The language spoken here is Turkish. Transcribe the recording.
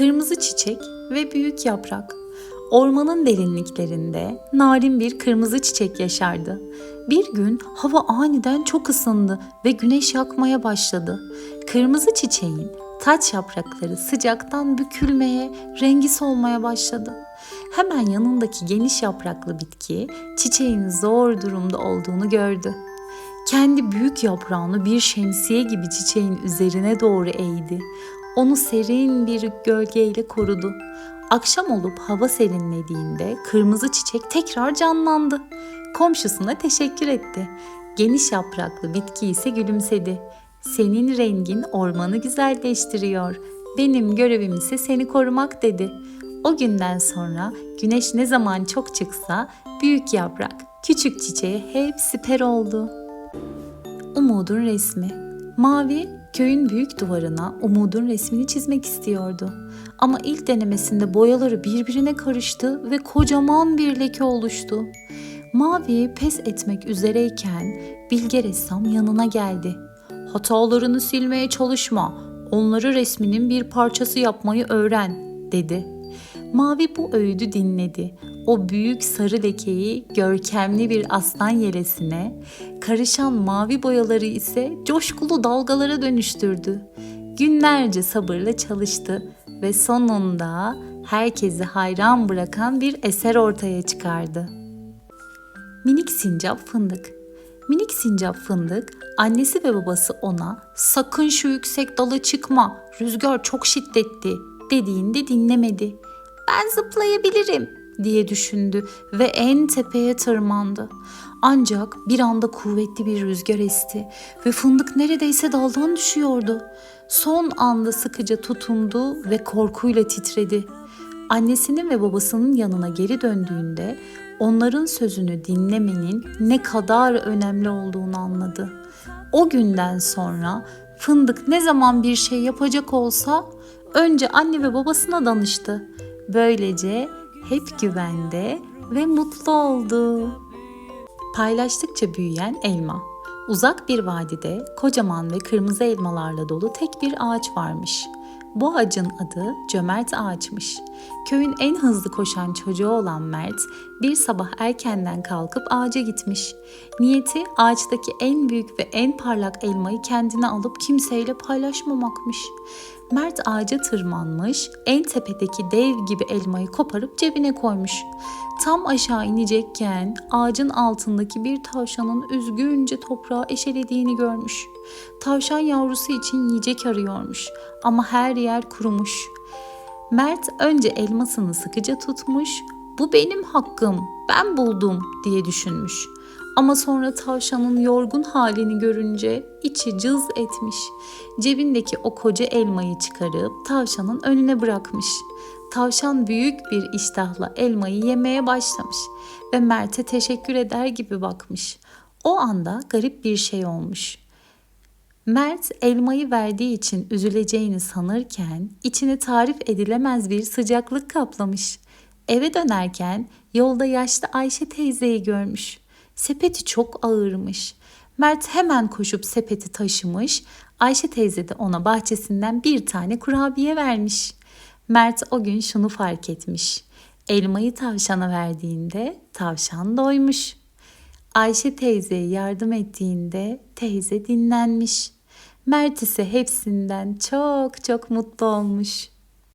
Kırmızı çiçek ve büyük yaprak. Ormanın derinliklerinde narin bir kırmızı çiçek yaşardı. Bir gün hava aniden çok ısındı ve güneş yakmaya başladı. Kırmızı çiçeğin taç yaprakları sıcaktan bükülmeye, rengi solmaya başladı. Hemen yanındaki geniş yapraklı bitki çiçeğin zor durumda olduğunu gördü. Kendi büyük yaprağını bir şemsiye gibi çiçeğin üzerine doğru eğdi. Onu serin bir gölgeyle korudu. Akşam olup hava serinlediğinde kırmızı çiçek tekrar canlandı. Komşusuna teşekkür etti. Geniş yapraklı bitki ise gülümsedi. Senin rengin ormanı güzelleştiriyor. Benim görevim ise seni korumak dedi. O günden sonra güneş ne zaman çok çıksa büyük yaprak, küçük çiçeğe hep siper oldu. Umud'un resmi. Mavi köyün büyük duvarına Umud'un resmini çizmek istiyordu. Ama ilk denemesinde boyaları birbirine karıştı ve kocaman bir leke oluştu. Mavi pes etmek üzereyken Bilge ressam yanına geldi. Hatalarını silmeye çalışma. Onları resminin bir parçası yapmayı öğren, dedi. Mavi bu öğüdü dinledi. O büyük sarı lekeyi görkemli bir aslan yelesine, karışan mavi boyaları ise coşkulu dalgalara dönüştürdü. Günlerce sabırla çalıştı ve sonunda herkesi hayran bırakan bir eser ortaya çıkardı. Minik sincap fındık. Minik sincap fındık annesi ve babası ona sakın şu yüksek dala çıkma rüzgar çok şiddetli dediğinde dinlemedi. Ben zıplayabilirim diye düşündü ve en tepeye tırmandı. Ancak bir anda kuvvetli bir rüzgar esti ve fındık neredeyse daldan düşüyordu. Son anda sıkıca tutundu ve korkuyla titredi. Annesinin ve babasının yanına geri döndüğünde onların sözünü dinlemenin ne kadar önemli olduğunu anladı. O günden sonra fındık ne zaman bir şey yapacak olsa önce anne ve babasına danıştı. Böylece hep güvende ve mutlu oldu. Paylaştıkça büyüyen elma. Uzak bir vadide kocaman ve kırmızı elmalarla dolu tek bir ağaç varmış. Bu ağacın adı Cömert Ağaç'mış. Köyün en hızlı koşan çocuğu olan Mert bir sabah erkenden kalkıp ağaca gitmiş. Niyeti ağaçtaki en büyük ve en parlak elmayı kendine alıp kimseyle paylaşmamakmış. Mert ağaca tırmanmış, en tepedeki dev gibi elmayı koparıp cebine koymuş. Tam aşağı inecekken ağacın altındaki bir tavşanın üzgünce toprağı eşelediğini görmüş. Tavşan yavrusu için yiyecek arıyormuş ama her yer kurumuş. Mert önce elmasını sıkıca tutmuş, bu benim hakkım, ben buldum diye düşünmüş. Ama sonra tavşanın yorgun halini görünce içi cız etmiş. Cebindeki o koca elmayı çıkarıp tavşanın önüne bırakmış. Tavşan büyük bir iştahla elmayı yemeye başlamış ve Mert'e teşekkür eder gibi bakmış. O anda garip bir şey olmuş. Mert elmayı verdiği için üzüleceğini sanırken içine tarif edilemez bir sıcaklık kaplamış. Eve dönerken yolda yaşlı Ayşe teyzeyi görmüş. Sepeti çok ağırmış. Mert hemen koşup sepeti taşımış. Ayşe teyze de ona bahçesinden bir tane kurabiye vermiş. Mert o gün şunu fark etmiş. Elmayı tavşana verdiğinde tavşan doymuş. Ayşe teyzeye yardım ettiğinde teyze dinlenmiş. Mert ise hepsinden çok çok mutlu olmuş.